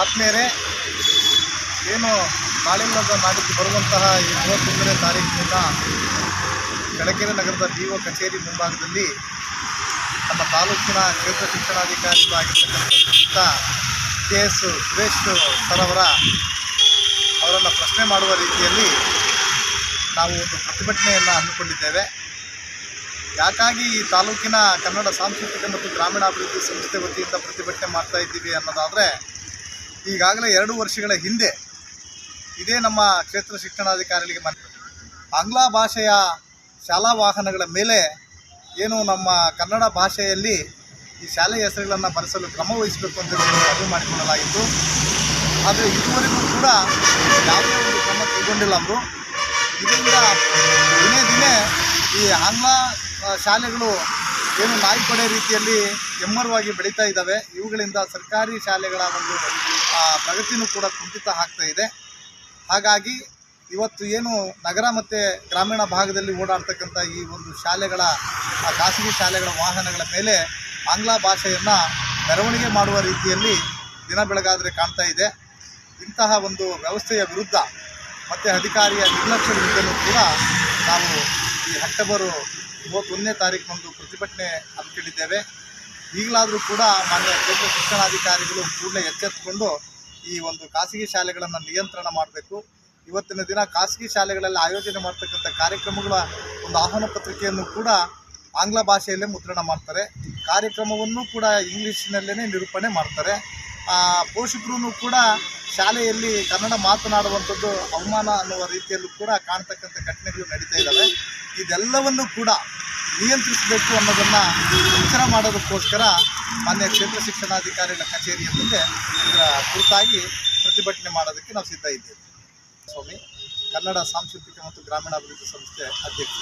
ಆತ್ಮೀಯರೇ ಏನು ನಾಳಿಲ್ಲದ ನಾಡಿದ್ದು ಬರುವಂತಹ ಈ ಮೂವತ್ತೊಂದನೇ ತಾರೀಕಿನಿಂದ ಚಳ್ಳಕೆರೆ ನಗರದ ಡಿ ಒ ಕಚೇರಿ ಮುಂಭಾಗದಲ್ಲಿ ನಮ್ಮ ತಾಲೂಕಿನ ಕ್ಷೇತ್ರ ಶಿಕ್ಷಣಾಧಿಕಾರಿಗಳು ಆಗಿರ್ತಕ್ಕಂಥ ಕೆ ಎಸ್ ಸುರೇಶ್ ಸರ್ ಅವರ ಅವರನ್ನು ಪ್ರಶ್ನೆ ಮಾಡುವ ರೀತಿಯಲ್ಲಿ ನಾವು ಒಂದು ಪ್ರತಿಭಟನೆಯನ್ನು ಹಮ್ಮಿಕೊಂಡಿದ್ದೇವೆ. ಯಾಕಾಗಿ ಈ ತಾಲೂಕಿನ ಕನ್ನಡ ಸಾಂಸ್ಕೃತಿಕ ಮತ್ತು ಗ್ರಾಮೀಣಾಭಿವೃದ್ಧಿ ಸಂಸ್ಥೆ ವತಿಯಿಂದ ಪ್ರತಿಭಟನೆ ಮಾಡ್ತಾ ಇದ್ದೀವಿ ಅನ್ನೋದಾದರೆ ಈಗಾಗಲೇ ಎರಡು ವರ್ಷಗಳ ಹಿಂದೆ ಇದೇ ನಮ್ಮ ಕ್ಷೇತ್ರ ಶಿಕ್ಷಣಾಧಿಕಾರಿಗಳಿಗೆ ಮನೆ ಆಂಗ್ಲ ಭಾಷೆಯ ಶಾಲಾ ವಾಹನಗಳ ಮೇಲೆ ಏನು ನಮ್ಮ ಕನ್ನಡ ಭಾಷೆಯಲ್ಲಿ ಈ ಶಾಲೆಯ ಹೆಸರುಗಳನ್ನು ಬರೆಸಲು ಕ್ರಮ ವಹಿಸಬೇಕು ಅಂತ ಮನವಿ ಮಾಡಿಕೊಳ್ಳಲಾಗಿತ್ತು. ಆದರೆ ಇದುವರೆಗೂ ಕೂಡ ಯಾವುದೇ ಒಂದು ಕ್ರಮ ಕೈಗೊಂಡಿಲ್ಲ ಅವರು. ಇದರಿಂದ ದಿನೇ ದಿನೇ ಈ ಆಂಗ್ಲ ಶಾಲೆಗಳು ಏನು ನಾಯಿ ರೀತಿಯಲ್ಲಿ ಹೆಮ್ಮರವಾಗಿ ಬೆಳೀತಾ ಇದ್ದಾವೆ. ಇವುಗಳಿಂದ ಸರ್ಕಾರಿ ಶಾಲೆಗಳ ಒಂದು ಪ್ರಗತಿನೂ ಕೂಡ ಕುಂಠಿತ ಆಗ್ತಾ ಇದೆ. ಹಾಗಾಗಿ ಇವತ್ತು ಏನು ನಗರ ಮತ್ತು ಗ್ರಾಮೀಣ ಭಾಗದಲ್ಲಿ ಓಡಾಡ್ತಕ್ಕಂಥ ಈ ಒಂದು ಶಾಲೆಗಳ ಖಾಸಗಿ ಶಾಲೆಗಳ ವಾಹನಗಳ ಮೇಲೆ ಆಂಗ್ಲ ಭಾಷೆಯನ್ನು ಮೆರವಣಿಗೆ ಮಾಡುವ ರೀತಿಯಲ್ಲಿ ದಿನ ಬೆಳಗಾದರೆ ಕಾಣ್ತಾ ಇದೆ. ಇಂತಹ ಒಂದು ವ್ಯವಸ್ಥೆಯ ವಿರುದ್ಧ ಮತ್ತು ಅಧಿಕಾರಿಯ ನಿರ್ಲಕ್ಷ್ಯ ವಿರುದ್ಧನೂ ಕೂಡ ನಾವು ಈ ಅಕ್ಟೋಬರು ಮೂವತ್ತೊಂದನೇ ತಾರೀಕಿನಂದು ಪ್ರತಿಭಟನೆ ಹಮ್ಮಿಕೊಂಡಿದ್ದೇವೆ ಈಗಲಾದರೂ ಕೂಡ ಮಾನ್ಯ ಕೇಂದ್ರ ಶಿಕ್ಷಣಾಧಿಕಾರಿಗಳು ಕೂಡಲೇ ಎಚ್ಚೆತ್ತುಕೊಂಡು ಈ ಒಂದು ಖಾಸಗಿ ಶಾಲೆಗಳನ್ನು ನಿಯಂತ್ರಣ ಮಾಡಬೇಕು. ಇವತ್ತಿನ ದಿನ ಖಾಸಗಿ ಶಾಲೆಗಳಲ್ಲಿ ಆಯೋಜನೆ ಮಾಡ್ತಕ್ಕಂಥ ಕಾರ್ಯಕ್ರಮಗಳ ಒಂದು ಆಹ್ವಾನ ಪತ್ರಿಕೆಯನ್ನು ಕೂಡ ಆಂಗ್ಲ ಭಾಷೆಯಲ್ಲೇ ಮುದ್ರಣ ಮಾಡ್ತಾರೆ. ಕಾರ್ಯಕ್ರಮವನ್ನು ಕೂಡ ಇಂಗ್ಲೀಷ್ನಲ್ಲೇ ನಿರೂಪಣೆ ಮಾಡ್ತಾರೆ. ಪೋಷಕರು ಕೂಡ ಶಾಲೆಯಲ್ಲಿ ಕನ್ನಡ ಮಾತನಾಡುವಂಥದ್ದು ಅವಮಾನ ಅನ್ನುವ ರೀತಿಯಲ್ಲೂ ಕೂಡ ಕಾಣ್ತಕ್ಕಂಥ ಘಟನೆಗಳು ನಡೀತಾ ಇದ್ದಾವೆ. ಇದೆಲ್ಲವನ್ನು ಕೂಡ ನಿಯಂತ್ರಿಸಬೇಕು ಅನ್ನೋದನ್ನು ಎಚ್ಚರ ಮಾಡೋದಕ್ಕೋಸ್ಕರ ಮಾನ್ಯ ಕ್ಷೇತ್ರ ಶಿಕ್ಷಣಾಧಿಕಾರಿಗಳ ಕಚೇರಿಯ ಮುಂದೆ ಇದರ ಕುರಿತಾಗಿ ಪ್ರತಿಭಟನೆ ಮಾಡೋದಕ್ಕೆ ನಾವು ಸಿದ್ಧ ಇದ್ದೇವೆ. ಸ್ವಾಮಿ, ಕನ್ನಡ ಸಾಂಸ್ಕೃತಿಕ ಮತ್ತು ಗ್ರಾಮೀಣಾಭಿವೃದ್ಧಿ ಸಂಸ್ಥೆ ಅಧ್ಯಕ್ಷ